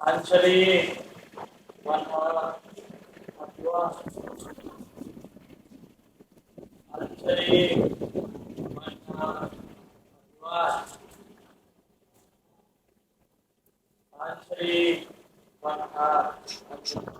Anjali, one more. Anjali, one more. Anjali, one more.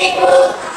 You.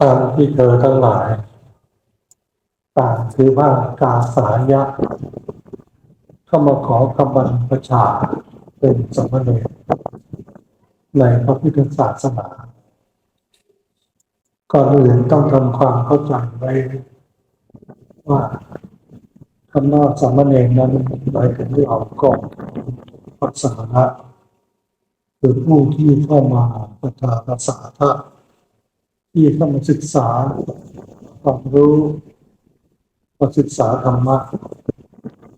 ตามที่เธอทั้งหลายต่างคือว่ากาสายะเข้ามาขอกำบันประชาเป็นสมณเณรในพระพุทธศาสนา ก่อนอื่นต้องทำความเข้าใจไว้ว่าคำว่าสมเณรนั้นหมายถึงเราก่อนพัสาระคือผู้ที่เข้ามาประชาภาษาธรร ที่เข้ามาศึกษาความรู้มาศึกษาธรรมะ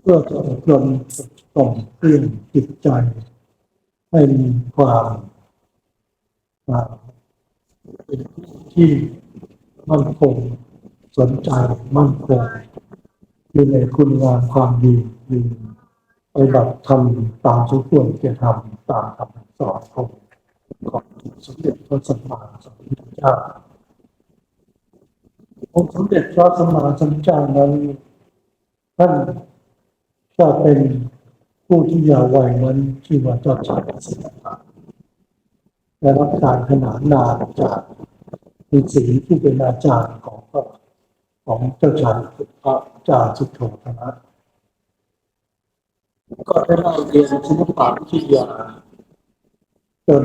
เพื่อจะอบรมต่อมเปลี่ยนจิตใจ ให้มีความอ่าเป็นที่มั่นคงสนใจมั่นคงอยู่ในคุณงามความดีอยู่ปฏิบัติธรรมตามสมควรจะทำตามคำสอนของของสมเด็จพระสัมมาสัมพุทธเจ้า องค์สมเด็จพระสัมมาสัมพุทธเจ้านั้นท่านก็เป็นผู้ที่ยาววัยนั้นที่ว่าจ้าชายสิทธัตถะและรับการขนานนามจากฤาษีที่เป็นอาจารย์ของพระของเจ้าชายพระเจ้าสุโธทนะก็ได้เล่าเรียนศิลปะวิทยาจน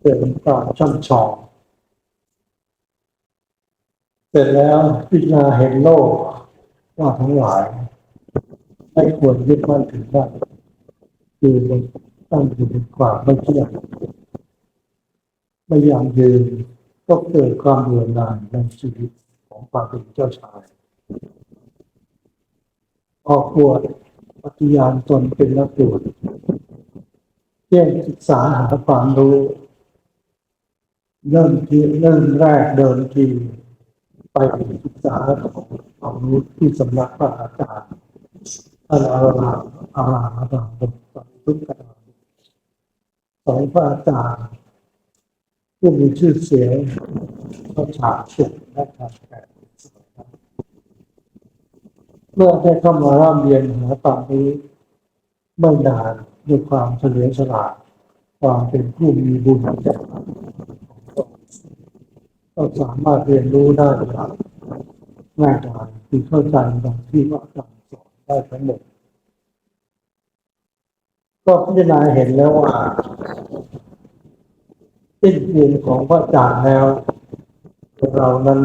เป็นการช่ำชอง ร็จแล้วพิจารณาเห็นโลกว่าทั้งหลายไม่ควรยึดมั่นถือมั่นคือมันตั้งอยู่ในความไม่เที่ยงไม่ยั่งยืนก็เกิดความเบื่อหน่ายในชีวิตของความเป็นเจ้าชายออกบวชปฏิญาณตนเป็นนักบวชเที่ยงศึกษาหาความรู้ เริ่มที่เริ่มแรกเดินที ศึกษาของที่สำนักพระอาจารย์ท่านอาราอาราอาราบนตอนทุกกานสองพระอาจารย์ผู้มีชื่อเสียงเขาฉาบฉกและทำแก่เมื่อได้เข้ามาร่ำเรียนหาความรู้ไม่นานด้วยความเฉลียวฉลาดความเป็นผู้มีบุญ ก็สามารถเรียนรู้ได้อย่างง่ายดายคือเข้าใจดังที่พระอาจารย์สอนได้ทั้งหมด ก็พิจารณาเห็นแล้วว่าสิ้นเพียงของพระอาจารย์แล้ว เรานั้น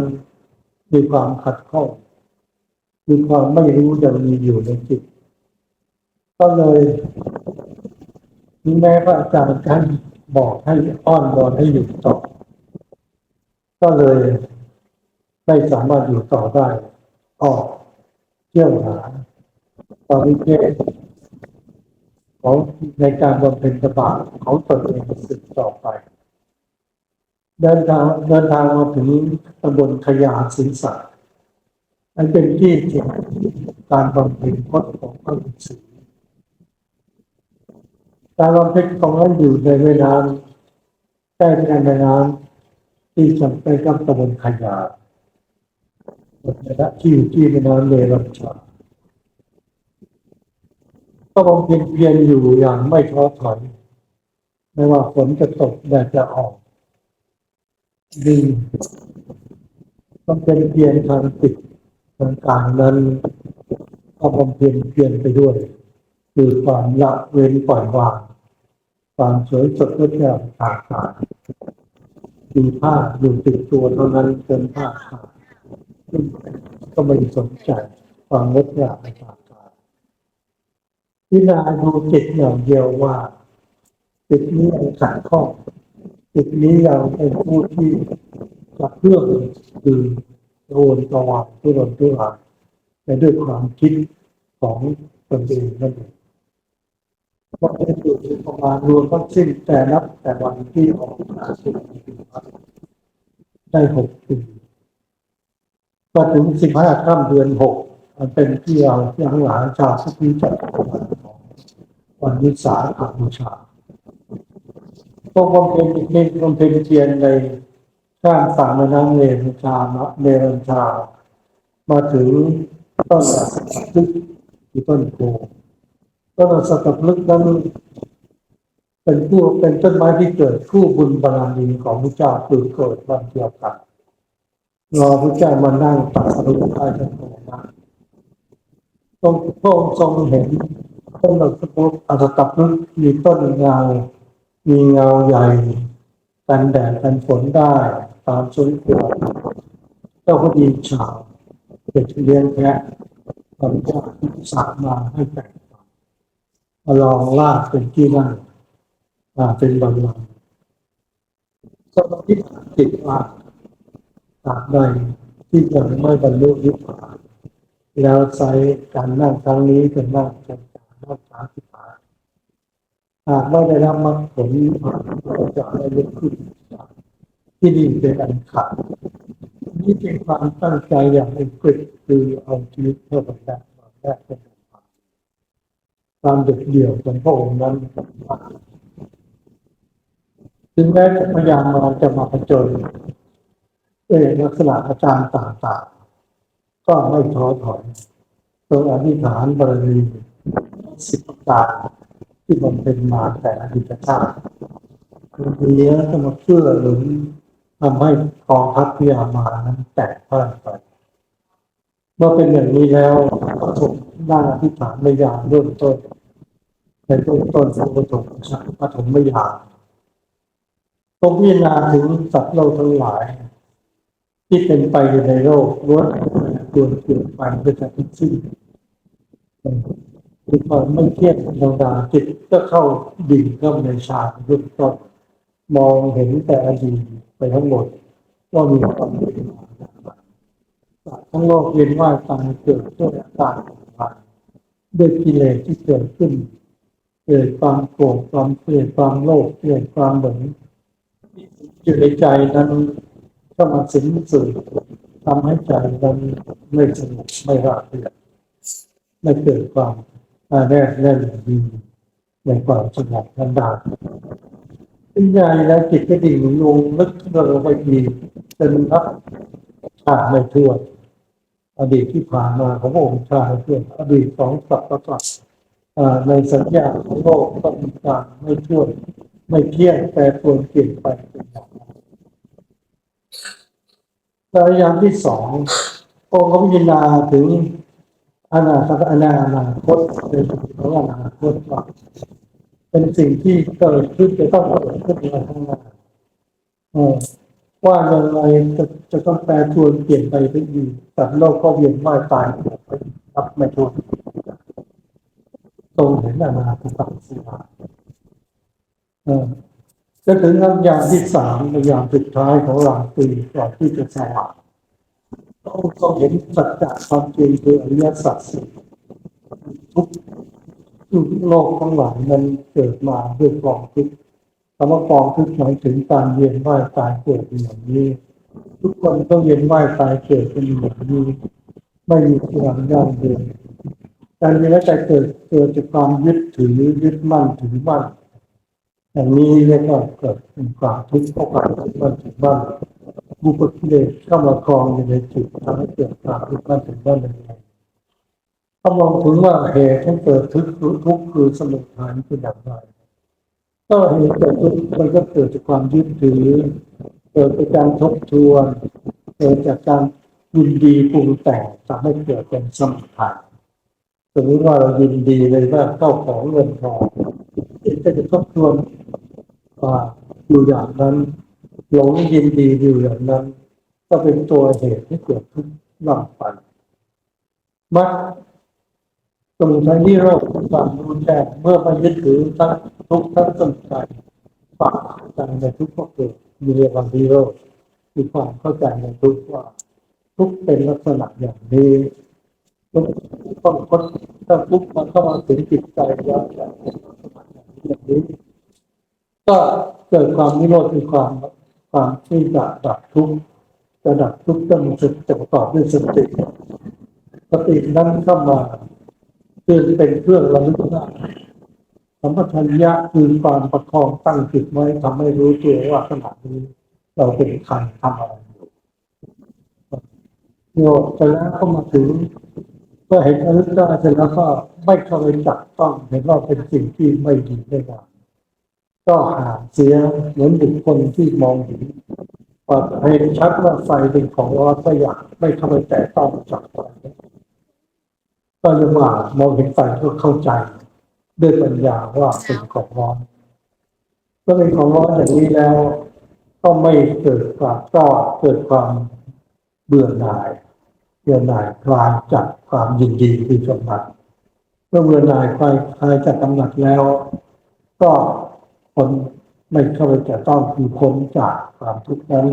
มีความขัดข้องมีความไม่รู้ยังมีอยู่ในจิต ก็เลยถึงแม้พระอาจารย์ท่านบอกให้อ้อนวอนให้หยุดต่อ ก็เลยไม่สามารถอยู่ต่อได้ออกเที่ยวหาตอนนี้เทศของในการบำเพ็ญตบะของตนเองสืบต่อไป เดินทางเดินทางมาถึงตำบลขยาศิษะอันเป็นที่เกี่ยวกับการบำเพ็ญพจน์ของพระฤาษีการบำเพ็ญของนั้นอยู่ในแม่น้ำใกล้ในแม่น้ำ ที่จำเป็นกับตำบลขยาบนระที่อยู่ที่แม่น้ำเลรัญชาก็บำเพ็ญเพียรอยู่อย่างไม่ท้อถอยไม่ว่าฝนจะตกแดดจะออกดีบำเพ็ญเพียรทางจิตทางกายนั้นก็บำเพ็ญเพียรไปด้วย คือความละเว้นปล่อยวาง ความสวยสดงดงามต่าง มีผ้าอยู่ติดตัวเท่านั้นเกินผ้าขาดก็ไม่สนใจความงดงามในทางกายพิจารณาดูจิตอย่างเดียวว่าจิตนี้ยังขัดข้องจิตนี้ยังเป็นผู้ที่จะเพื่อคือโอนตวางที่รนที่หลังและด้วยความคิดของตนเองนั่นเอง ก็เป็นอยู่ประมาณรวมทั้งสิ้นแต่นับแต่วันที่ออกมาสิบัติได้หกปีก็ถึงสิบห้าค่ำเดือนหกมันเป็นที่เราที่ทั้งหลายชาวพุทธจักรวาลของวันวิสาขบูชาพวกบำเพ็ญอีกนิดบำเพ็ญเทียนในข้ามฝั่งแม่น้ำเนรชามะเนรชา มาถึงต้นสักลึกที่ต้นโพ ต้นสักลึกนั้นเป็นผู้เป็นต้นไม้ที่เกิดคู่บุญบารมีของพระเจ้าคือเกิดวันเดียวกันรอพระเจ้ามานั่งตัดสรุปได้ทั้งตรงนั้นตรงพระองค์ทรงเห็นต้นสักลึกอัตตลึกมีต้นเงามีเงาใหญ่กันแดดกันฝนได้ตามสมควรเจ้าพอดีชาวเด็กเลี้ยงแพะทำจาที่สามมาให้แตกต่าง มาลองลากเป็นที่นั่งอ่าเป็นบัลลังก์สมาธิติดว่าตราบใดที่ยังไม่บรรลุนิพพานแล้วใช้การนั่งครั้งนี้เป็นนั่งเป็นการนั่งสาธิตาหากไม่ได้รับมรรคผลก็จะไม่ลุกขึ้นที่นี่เป็นอันขาดนี่เป็นความตั้งใจอย่างเอกฤตคือเอาชีวิตเพื่อบรรดาควาแรกเป็น ความเด็ดเดี่ยวของพระองค์นั้นถึงแม้จะพยายามมาจะมาผจญเอยลักษณะอาจารย์ต่างๆ ก็ไม่ท้อถอยโดยอธิษฐานบารมีสิบประการที่บำเพ็ญมาแต่อดีตชาติคือนี้จะมาเพื่อหรือทำให้กองทัพพิยามานั้นแตกพ่านไป เมื่อเป็นอย่างนี้แล้วก็ถูกนั่งอธิษฐานในยามเริ่มต้น ในต้นต้นของปฐมปฐมยามตรงพิจารณาถึงสัตว์โลกทั้งหลาย ที่เป็นไปอยู่ในโลกล้วนควรเปลี่ยนไปด้วยกันทั้งสิ้นคือความไม่เทียงธรรมดาจิตก็เข้าดิ่งเข้าในฌานริ่มต้นมองเห็นแต่อดีตไปทั้งหมดว่ามีความเป็นมาอย่างไรสัตว์ทั้งโลกเวียนว่าตายเกิดด้วยอาการต่างๆด้วยกิเลสที่เกิดขึ้น เกิดความโกรธความเกลียดความโลภเกิดความหลงอยู่ในใจนั้นก็มาสิงสื่อทำให้ใจนั้นไม่สงบไม่ราบเรียบไม่เกิดความแน่แน่นดีในความสงบนั้นได้เป็นใหญ่แล้วจิตก็ดิ่งลงลึกลงไปอีจนนับชาติไม่ทั่วอดีตที่ผ่านมาของพระองค์ชายเพื่อนอดีตของสัตว์ประสาท ในสัญญาของโลกต้องมีการไม่ทั่วงไม่เที่ยงแปรปรวนเปลี่ยนไปเป็นอย่างนั้นระยะที่สององค์ก็พิจารณาถึงอนาคตอนาคตในของอนาคตว่าเป็นสิ่งที่เกิดขึ้นจะต้องเกิดขึ้นในข้างหน้าว่าอย่างไรจะจะต้องแปรทวนเปลี่ยนไปทุกทีแต่โลกก็เวียนว่ายตายไปรับไม่ทวน รงเห็นอนาคตสีมาเออจะถึงอย่างที่สามในอย่างสุดท้ายของหลังปีก่อนที่จะสว่างต้องต้องเห็นสัจจะความจริงคืออริยสัจสี่ทุกโลกทั้งหลายมันเกิดมาด้วยกองทุกข์คำว่ากองทุกข์หมายถึงการเวียนว่ายตายเกิดอย่างนี้ ทุกคนต้องเวียนว่ายตายเกิดเป็นอย่างนี้ ไม่มีความยั่งยืน การเวียนว่ายตายเกิดเกิดจากความยึดถือยึดมั่นถือมั่นอย่างนี้เรียกว่าเกิดเป็นความทุกข์เพราะความยึดมั่นถือมั่นบุปผิเลสเข้ามาครองอยู่ในจิตทำให้เกิดความยึดมั่นถือมั่นในใจถ้ามองถึงว่าเหตุที่เกิดทุกข์ทุกข์คือสมุทัยคืออย่างไรก็เหตุเกิดทุกข์มันก็เกิดจากความยึดถือเกิดจากการทบทวนเกิดจากการยินดีปรุงแต่งทำให้เกิดเป็นสมุทัย สมมติว่าเรายินดีเลยว่าเข้าของเงินทองจิตก็จะทบทวนว่าอยู่อย่างนั้นหลงยินดีอยู่อย่างนั้น ก็เป็นตัวเหตุที่เกิดทุกข์นำไปมักสมุทัยนิโรธความรู้แจ้งเมื่อมายึดถือทั้งทุกข์ทั้งสมุทัยฝังใจในทุกข์ก็เกิดมีเรียกว่านิโรธมีความเข้าใจในทุกข์ว่า ทุกข์เป็นลักษณะอย่างนี้ ต้องพ้นถ้าทุกข์มันเข้ามาถึงจิตใจแล้วอย่างนี้ก็เกิดความนิโรธคือความความที่จะดับทุกข์จะดับทุกข์ต้องมีสติจะประกอบด้วยสติสตินั้นเข้ามาคือเป็นเครื่องระลึกได้สัมปชัญญะคือความประคองตั้งจิตไว้ทำให้รู้ตัวว่าขณะนี้เราเป็นใครทำอะไรอยู่โยกไปแล้วก็มาถึง ก็เห็นอริยได้เสร็จแล้วก็ไม่เข้าไปจับต้องเห็นว่าเป็นสิ่งที่ไม่ดีไม่งามก็ห่างเสียเหมือนบุคคลที่มองเห็นว่าเห็นชัดว่าไฟเป็นของร้อนก็อยากไม่เข้าไปแตะต้องจับอะไรก็เรียกว่ามองเห็นไฟก็เข้าใจ ด้วยปัญญาว่าเป็นของร้อนเมื่อเป็นของร้อนอย่างนี้แล้ว ก็ไม่เกิดความก็เกิดความเบื่อหน่าย เบื่อหน่ายคลายจากความยินดีคือกำหนัดเมื่อเบื่อหน่ายคลายคลายจากกำหนัดแล้ว ก็คนไม่เข้าไปจะต้องคือพ้นจากความทุกข์นั้น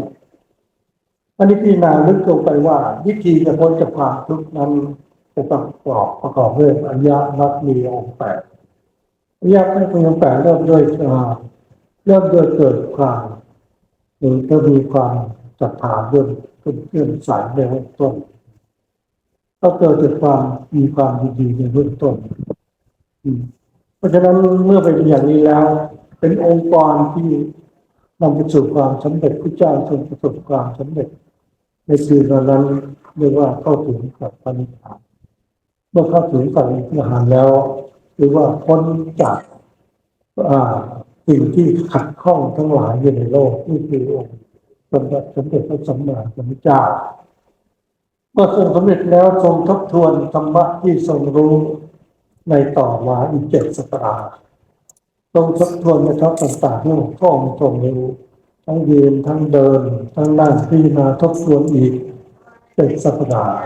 อันนี้พี่นาลึกลงไปว่า วิธีจะพ้นจากความทุกข์นั้นต้องประกอบประกอบด้วยอริยมรรคมีองค์แปดอริยมรรคมีองค์แปดเริ่มด้วยเริ่มด้วยเกิดความหรือก็มีความศรัทธาเรื่องเรื่องสายในเบื้องต้น ก็เกิดจากความมีความดีในเบื้องต้นเพราะฉะนั้นเมื่อเป็นอย่างนี้แล้ว เป็นองค์กรที่นำไปสู่ความสำเร็จพระเจ้าทรงประสบความสำเร็จ ในคืนวันนั้นเรียกว่าเข้าถึงกับปณิธานเมื่อเข้าถึงกับปณิธานแล้วหรือว่าพ้นจากอ่าสิ่งที่ขัดข้องทั้งหลายอยู่ในโลกนี่คือองค์สมเด็จพระสัมมาสัมพุทธเจ้า เมื่อทรงสำเร็จแล้วทรงทบทวนธรรมะที่ทรงรู้ในต่อมาอีกเจ็ดสัปดาห์ทรงทบทวนในทัพต่างๆที่หลวงพ่อทรงรู้ทั้งยืนทั้งเดิน ทั้งนั่งพิจารณาทบทวนอีกเจ็ดสัปดาห์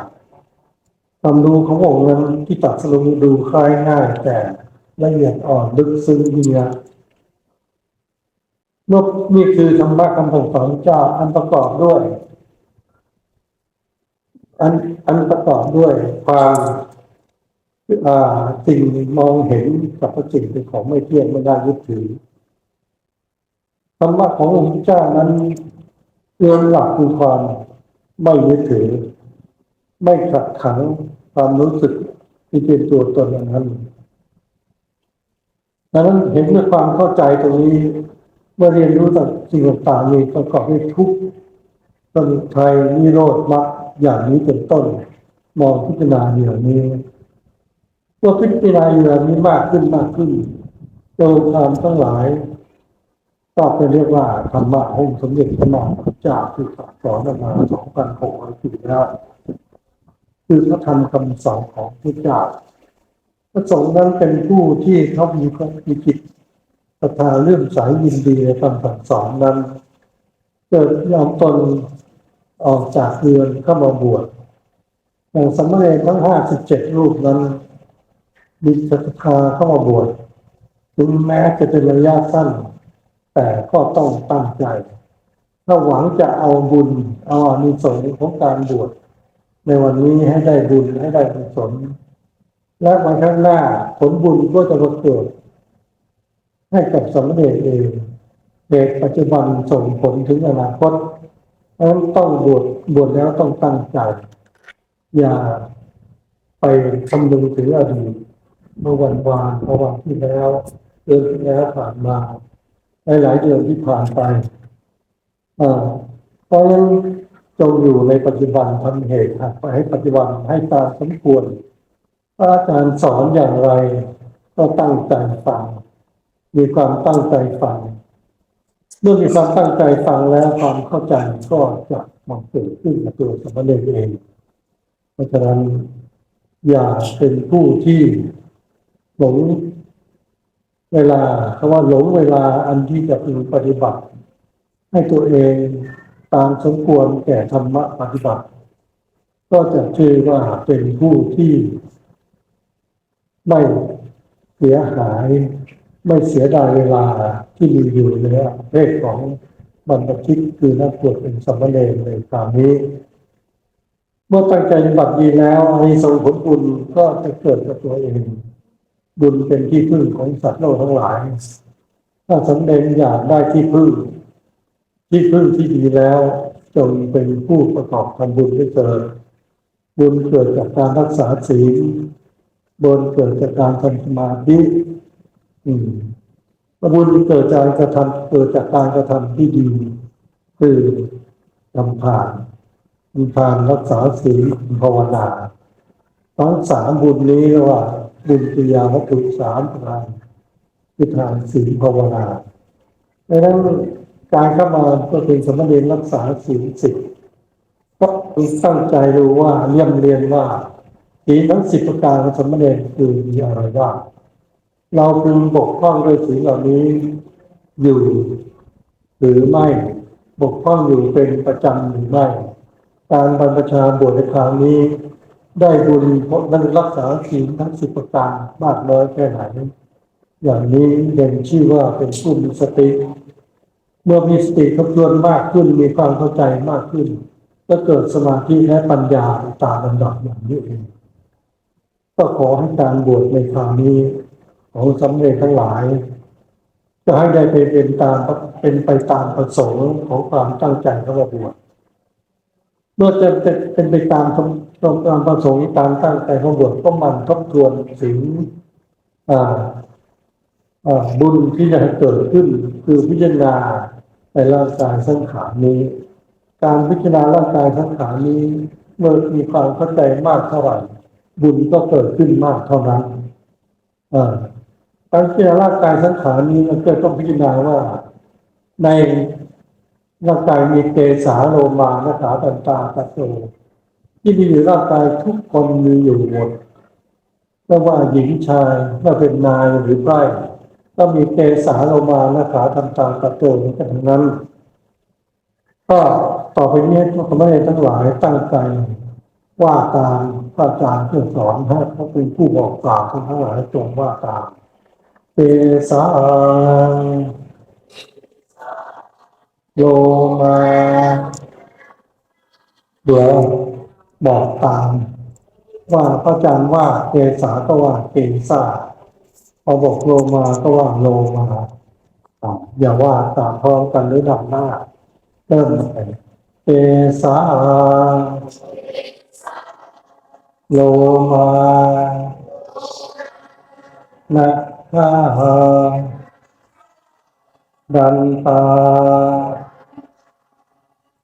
ความรู้ขององค์นั้นที่ตัดสรุปดูคล้ายง่ายแต่ละเอียดอ่อนลึกซึ้งยิ่งนักนกนี่คือธรรมะคำสั่งสอนเจ้าอันประกอบด้วย อันอันประกอบด้วยความสิ่งมองเห็นกับสิ่งเป็นของไม่เที่ยงไม่ได้ยึดถือธรรมะขององค์เจ้านั้นเรื่องหลักคือความไม่ยึดถือ ไม่ขัดขังความรู้สึกที่เป็นตัวตนอย่างนั้นดังนั้นเห็นด้วยความเข้าใจตรงนี้ เมื่อเรียนรู้จากสิ่งต่างๆมีประกอบด้วยทุกข์ สมุทัยนิโรธมรรคอย่างนี้เป็นต้น มองพิจารณาอย่างนี้เมื่อพิจารณาอย่างนี้มากขึ้นมากขึ้นโดยความทั้งหลายก็เป็นเรียกว่าธรรมะองค์สมเด็จพระนางจ้าที่สอนมาสองพันหกร้อยปีแล้วคือพระธรรมคำสอนของพระเจ้าพระสงฆ์นั้นเป็นผู้ที่เขามีความมีจิตศรัทธาเรื่องสายยินดีในคำสั่งสอนนั้น เกิดยอมตน ออกจากเรือนเข้ามาบวชอย่างสมณเณรทั้งห้าสิบเจ็ดรูปนั้นมีศรัทธาเข้ามาบวชถึงแม้จะเป็นระยะสั้น แต่ก็ต้องตั้งใจถ้าหวังจะเอาบุญเอาอานิสงส์ของการบวชในวันนี้ให้ได้บุญให้ได้กุศลและวันข้างหน้าผลบุญก็จะมาเกิดให้กับสมเด็จเองเหตุปัจจุบันส่งผลถึงอนาคต เพราะต้องบวชบวชแล้วต้องตั้งใจอย่าไปคำนึงถึงอดีตเมื่อวันวานเมื่อวันที่แล้วเดือนที่แล้วผ่านมาหลายๆเดือนที่ผ่านไปอ่าเพราะฉะนั้นจงอยู่ในปัจจุบันทำเหตุหักไปให้ปัจจุบันให้ตามสมควรพระอาจารย์สอนอย่างไร ก็ตั้งใจฟังมีความตั้งใจฟัง เมื่อมีความตั้งใจฟังแล้วความเข้าใจก็จะมังเกิดขึ้นกับตัวสมณเณรเอง เพราะฉะนั้นอย่าเป็นผู้ที่หลงเวลาคำว่าหลงเวลาอันที่จะพึงปฏิบัติ ให้ตัวเองตามสมควรแก่ธรรมะปฏิบัติ ก็จะชื่อว่าเป็นผู้ที่ไม่เสียหาย ไม่เสียดายเวลาที่มีอยู่ในเพศของบรรพชิตคือนักบวชเป็นสมณเณรในคราวนี้ เมื่อตั้งใจปฏิบัติดีแล้วอานิสงผลบุญก็จะเกิดกับตัวเอง บุญเป็นที่พึ่งของสัตว์โลกทั้งหลาย ถ้าสำเร็จอยากได้ที่พึ่ง ที่พึ่งที่ดีแล้ว จงเป็นผู้ประกอบทำบุญด้วยเถิดบุญเกิดจากการรักษาศีลบุญเกิดจากการทำสมาธิ บุญเกิดจากการกระทำเกิดจากการกระทำที่ดี คือทำผ่านทำผ่านรักษาศีลภาวนาทั้งสามบุญนี้ว่า บุญกิยาวัตถุสามประการคือทานศีลภาวนาดังนั้นการเข้ามาก็เป็นสมณเณรรักษาศีลสิบก็ตั้งใจดูว่าเรียมเรียนว่าศีลทั้งสิบประการของสมณเณรคือมีอะไรบ้าง เราพึงบกพร่องด้วยศีลเหล่านี้อยู่ หรือไม่บกพร่องอยู่เป็นประจำหรือไม่ การบรรพชาบวชในคราวนี้ ได้บุญเพราะนั้นรักษาศีลทั้งสิบประการมากน้อยแค่ไหนอย่างนี้เด่นชื่อว่าเป็นผู้มีสติ เมื่อมีสติครบถ้วนมากขึ้นมีความเข้าใจมากขึ้นก็เกิดสมาธิและปัญญาตามลำดับอย่างนี้เองก็ขอให้การบวชในคราวนี้ ของสำเร็จทั้งหลายจะให้ได้ไปเป็นตามเป็นไปตามประสงค์ของความตั้งใจของเราบวชเมื่อจะเป็นไปตามตามตามประสงค์ตามตั้งใจของบวชก็มันทบทวนสิ่งบุญที่จะเกิดขึ้น คือพิจารณาในร่างกายสังขารนี้ การพิจารณาร่างกายสังขารนี้ เมื่อมีความเข้าใจมากเท่าไหร่บุญก็เกิดขึ้นมากเท่านั้นอ การพิจารณาร่างกายสังขารนี้มันก็ต้องพิจารณาว่า ในร่างกายมีเกสาโลมานะขาตันตาตะโตที่มีอยู่ร่างกายทุกคนมีอยู่หมดไม่ว่าหญิงชายไม่ว่าเป็นนายหรือไพร่ก็มีเกสาโลมานะขาตันตาตะโตกันทั้งนั้น ก็ต่อไปนี้พระสมณเณรทั้งหลายตั้งใจว่าตามพระอาจารย์ที่สอนให้เขาเป็นผู้บอกกล่าวทั้งหลายจงว่าตาม เกสาโลมาเดี๋ยวบอกตาม ว่าพระอาจารย์ว่าเกสาก็ว่าเกสาพอบอกโลมาก็ว่าโลมาอย่าว่าตามพร้อมกันหรือดับหน้าเริ่มไปเกสาโลมานะ ข้าดันตา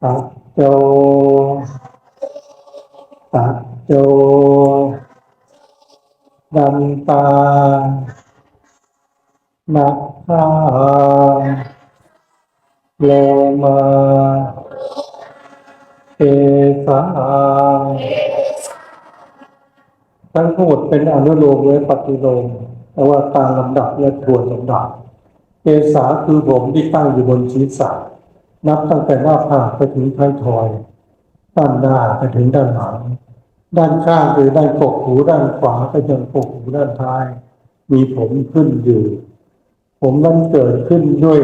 ตัดโจตัดโจดันตานะข้าโลมาเอสาทั้งหมดเป็นอนุโลมและปฏิโลม แต่ว่าตามลำดับและทวนลำดับเกษาคือผมที่ตั้งอยู่บนศีรษะนับตั้งแต่หน้าผากไปถึงท้ายทอยด้านหน้าไปถึงด้านหลัง ด้านข้างคือด้านกกหูด้านขวาไปยังกกหูด้านท้าย มีผมขึ้นอยู่ ผมนั้นเกิดขึ้นด้วย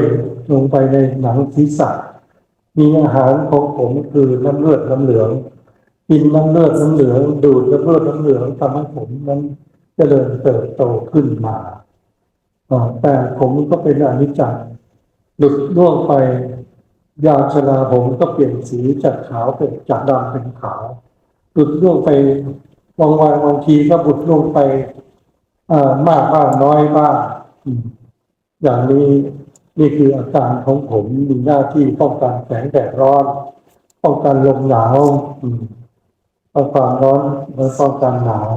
ลงไปในหนังศีรษะ มีอาหารของผมคือน้ำเลือดน้ำเหลืองกินน้ำเลือดน้ำเหลือง ดูดน้ำเลือดน้ำเหลืองทำให้ผมนั้น เจริญเติบโตขึ้นมา แต่ผมก็เป็นอนิจจ์หลุดล่วงไป ยาชราผมก็เปลี่ยนสีจากขาวเป็นจากดำเป็นขาว หลุดล่วงไปบางวันบางทีก็บุดล่วงไปมากบ้างน้อยบ้างอย่างนี้นี่คืออาการของผมมีหน้าที่ป้องกันแสงแดดร้อน ป้องกันลมหนาวอืมป้องกันร้อนและป้องกันหนาว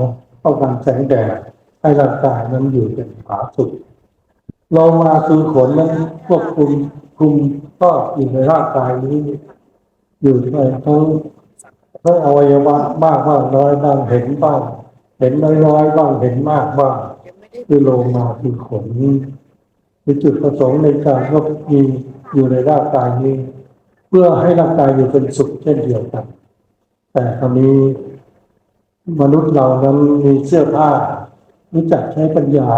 ป้องกันแสงแดดให้ร่างกายนั้นอยู่เป็นผาสุกเรามาคือขนนั้นควบคุมคุมก็อยู่ในร่างกายนี้ อยู่ในทั้งทั้งอวัยวะมากบ้างน้อยบ้างเห็นบ้างเห็นน้อยๆบ้างเห็นมากบ้างคือโลมาคือขนคือจุดประสงค์ในการก็มีอยู่ในร่างกายนี้ เพื่อให้ร่างกายอยู่เป็นสุขเช่นเดียวกัน แต่คราวนี้ มนุษย์เรานั้นมีเสื้อผ้า รู้จักใช้ปัญญา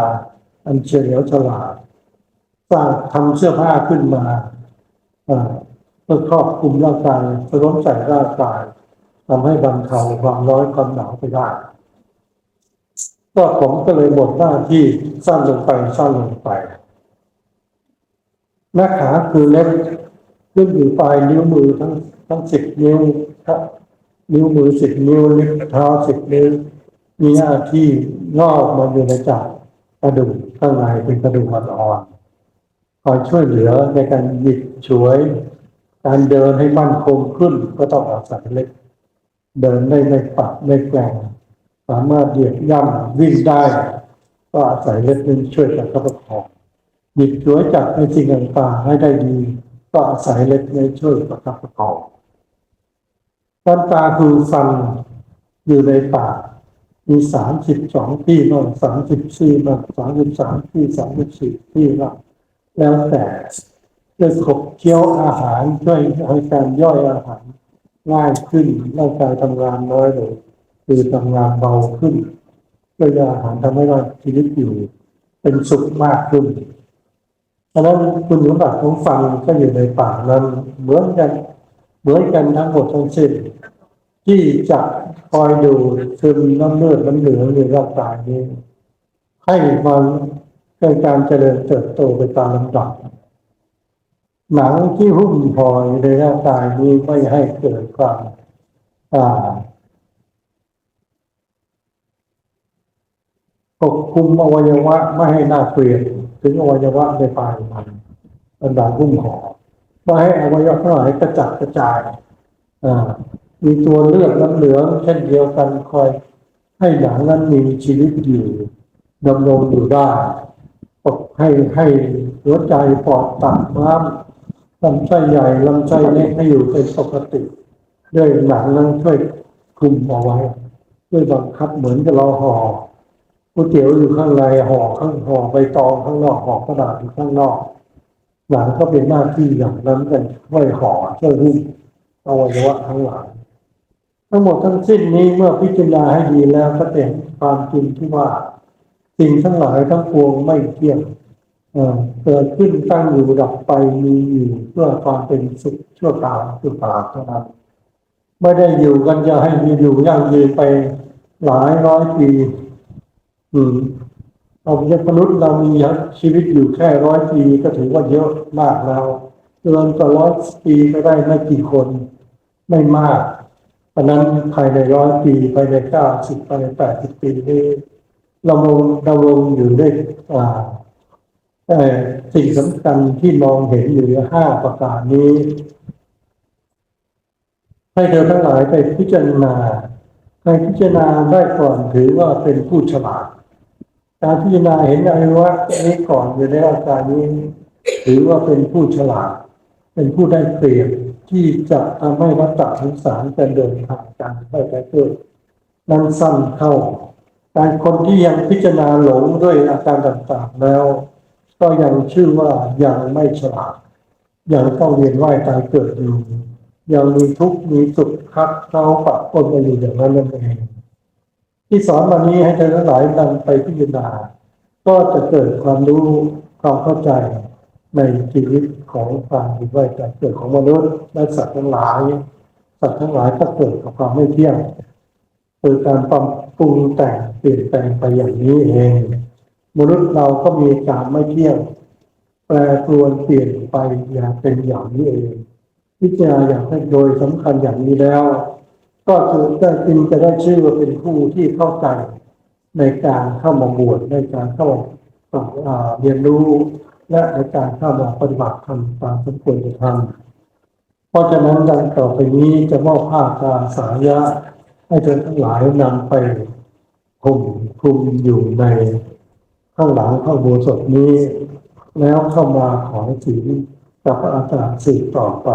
อันเฉลียวฉลาดสร้างทำเสื้อผ้าขึ้นมาเพื่อครอบคลุมร่างกายสวมใส่ร่างกายทำให้บรรเทาความร้อนความหนาวไปได้ก็ผมก็เลยหมดหน้าที่สั้นลงไปสั้นลงไปหน้าขาคือเล็บขึ้นอยู่ปลายนิ้วมือทั้งทั้งสิบนิ้ว นิ้วมือสิบนิ้วนิ้เท้าสิบนิ้วมีหน้าที่งอกมาอยู่ในจากกระดูกข้างในเป็นกระดูกอ่อนคอยช่วยเหลือในการหยิบฉวย การเดินให้มั่นคงขึ้นก็ต้องอาศัยเล็ก เดินได้ไม่ปัดไม่แกว่งสามารถเหยียบย่ำวิ่งได้ ก็อาศัยเล็กนึงช่วยกันประคองหยิบฉวยจากในสิ่งต่างๆให้ได้ดี ก็อาศัยเล็กน้ช่วยประคับประคอง ฟันตาคือฟันอยู่ในปากมีสามสิบสองที่บ้างสามสิบสี่บ้างสามสิบสามที่สามสิบสี่ที่บ้างแล้วแต่จะขบเคี้ยวอาหารช่วยให้การย่อยอาหารง่ายขึ้นร่างกายทำงานน้อยลงคือทำงานเบาขึ้นก็ยอาหารทำให้เราชีวิตอยู่ เป็นสุขมากขึ้นฉะนั้นคุณสมบัติของฟังก็อยู่ในปากนั้นเหมือนกัน เหมือนกันทั้งหมดทั้งสิ้นที่จะคอยดูซึมน้ำเลือดน้ำเหลืองในร่างกายนี้ ให้มันเกิดการเจริญเติบโตไปตามลำดับหนังที่หุ้มห่ออยู่ในร่างกายนี้ไม่ให้เกิดความอ่าปกคุมอวัยวะไม่ให้น่าเกลียดถึงอวัยวะในปลายมันเป็นหนังหุ้มห่อ ไม่ให้อวัยวะทั้งหลายกระจัดกระจายมีตัวเลือดน้ำเหลืองเช่นเดียวกันคอยให้หนังนั้นมีชีวิตอยู่ดำรงอยู่ได้ปกให้ให้หัวใจปอดตับม้ามลำไส้ใหญ่ลำไส้เล็กให้อยู่เป็นปกติ ด้วยหนังนั้นช่วยคุมเอาไว้ ด้วยบังคับเหมือนกับเราห่อก๋วยเตี๋ยวอยู่ข้างในห่อข้างห่อใบตองข้างนอกห่อกระดาษอยู่ข้างนอก หนังก็เป็นหน้าที่อย่างนั้นเป็นช่วยห่อช่วยหุ้มอวัยวะทั้งหลายทั้งหมดทั้งสิ้นนี้เมื่อพิจารณาให้ดีแล้วก็เห็นความจริงที่ว่าสิ่งทั้งหลายทั้งปวงไม่เที่ยงเอ่อเกิดขึ้นตั้งอยู่ดับไปมีอยู่เพื่อความเป็นสุขชั่วคราวชั่วคราวเท่านั้นไม่ได้อยู่กันจะให้มีอยู่ยั่งยืนไปหลายร้อยปีอืม เอาเป็นมนุษย์เรามีชีวิตอยู่แค่ร้อยปีก็ถือว่าเยอะมากแล้วเกินกว่าร้อยปีก็ได้ไม่กี่คนไม่มาก เพราะนั้นภายในร้อยปีภายในเก้าสิบภายในแปดสิบปีนี้เราลงเรงอยู่ได้วยอ่าแต่สิ่งสำคัญที่มองเห็นอยู่ห้าประการนี้ ให้เธอทั้งหลายไปพิจารณาใครพิจารณาได้ก่อนถือว่าเป็นผู้ฉลาด การพิจารณาเห็นอวัยวะนี้ก่อนอยู่ในร่างกายนี้ถือว่าเป็นผู้ฉลาด เป็นผู้ได้เปรียบที่จะทำให้วัฏฏะสงสารการเดินทางการไปไปเกิดนั้นสั้นเข้าการคนที่ยังพิจารณาหลงด้วยอาการต่างๆแล้ว ก็ยังชื่อว่ายังไม่ฉลาด ยังต้องเวียนว่ายตายเกิดอยู่ ยังมีทุกข์มีสุขคักเข้าปะปนกันอยู่อย่างนั้นนั่นเอง ที่สอนวันนี้ให้เธอทั้งหลายนำไปพิจารณา ก็จะเกิดความรู้ความเข้าใจในชีวิตของความมีไว้แต่เกิดของมนุษย์และสัตว์ทั้งหลาย สัตว์ทั้งหลายก็เกิดกับความไม่เที่ยงโดยการปรับปรุงแต่งเปลี่ยนแปลงไปอย่างนี้เอง มนุษย์เราก็มีการไม่เที่ยง แปรปรวนเปลี่ยนไปอย่างเป็นอย่างนี้เองพิจารณาอย่างโดยสำคัญอย่างนี้แล้ว ก็จะได้จึงจะได้ชื่อว่าเป็นผู้ที่เข้าใจในการเข้ามาบวชในการเข้ามาเรียนรู้ และในการเข้ามาปฏิบัติธรรมตามสมควรจะทำเพราะฉะนั้นดังต่อไปนี้จะมอบผ้าตาสายะ ให้เธอทั้งหลายนำไปห่มคลุมอยู่ในข้างหลังข้างโบสถนี้ แล้วเข้ามาขอศีลกับพระอาจารย์สืบต่อไป